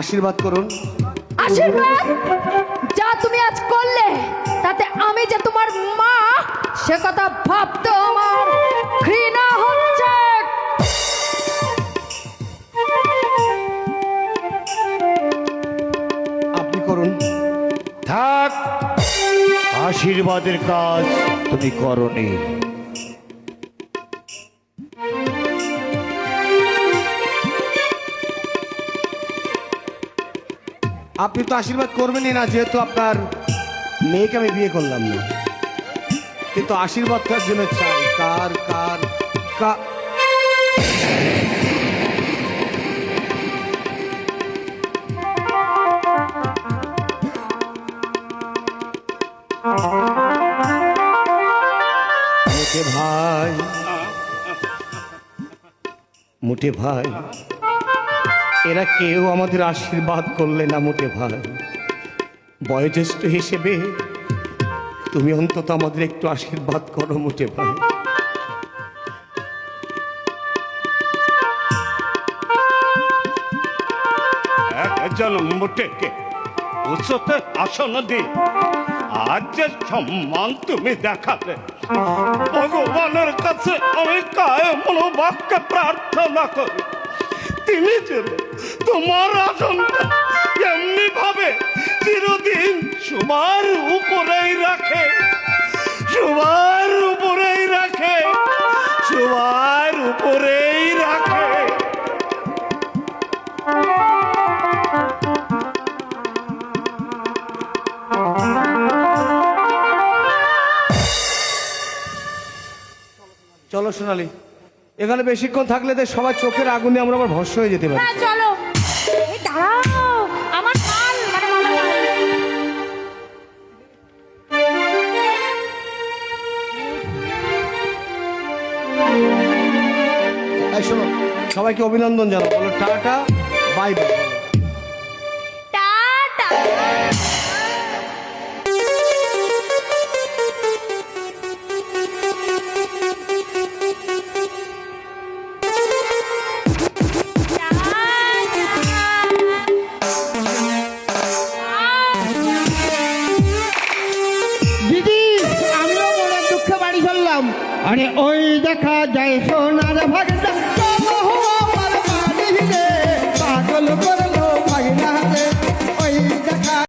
আশীর্বাদ করুন। আশীর্বাদ? যা তুমি আজ করলে তাতে আমি যে তোমার মা সে কথা ভাবতে আমার ঘৃণা হচ্ছে। আপনি করুন। থাক আশীর্বাদের কাজ তুমি করনি। আপনি তো আশীর্বাদ করবেনই না, যেহেতু আপনার মেয়েকে আমি বিয়ে করলাম না। কিন্তু আশীর্বাদ তার জন্য চাই? কার কার ভাই, মোটে ভাই। এরা কেউ আমাদের আশীর্বাদ করলে না মোটে ভাই। বয়োজ্যেষ্ঠ হিসেবে তুমি অন্তত আমাদের একটু আশীর্বাদ করো মোটে ভাই। একজন মুটেকে উচ্চতে আসন দি আজ যে সম্মান তুমি দেখালে। ভগবানের কাছে আমি কায় মনোবাক্যে প্রার্থনা করি। তিনি যেন তোমার আসনটা এমনি ভাবে চিরদিন সবার উপরেই রাখে। সবার উপরেই রাখে। সবার উপরেই রাখে। চলো সোনালি। এখানে বেশিক্ষণ থাকলে তো সবার চোখের আগুনে আমরা আবার ভস্য হয়ে যেতে পারি। হ্যাঁ চলো। এই দাঁড়াও আমার মাল মানে শোনো সবাইকে অভিনন্দন জানাও। বলো টাটা বাই বাই আরে ওই দেখা যায় সোনার ভাগটা।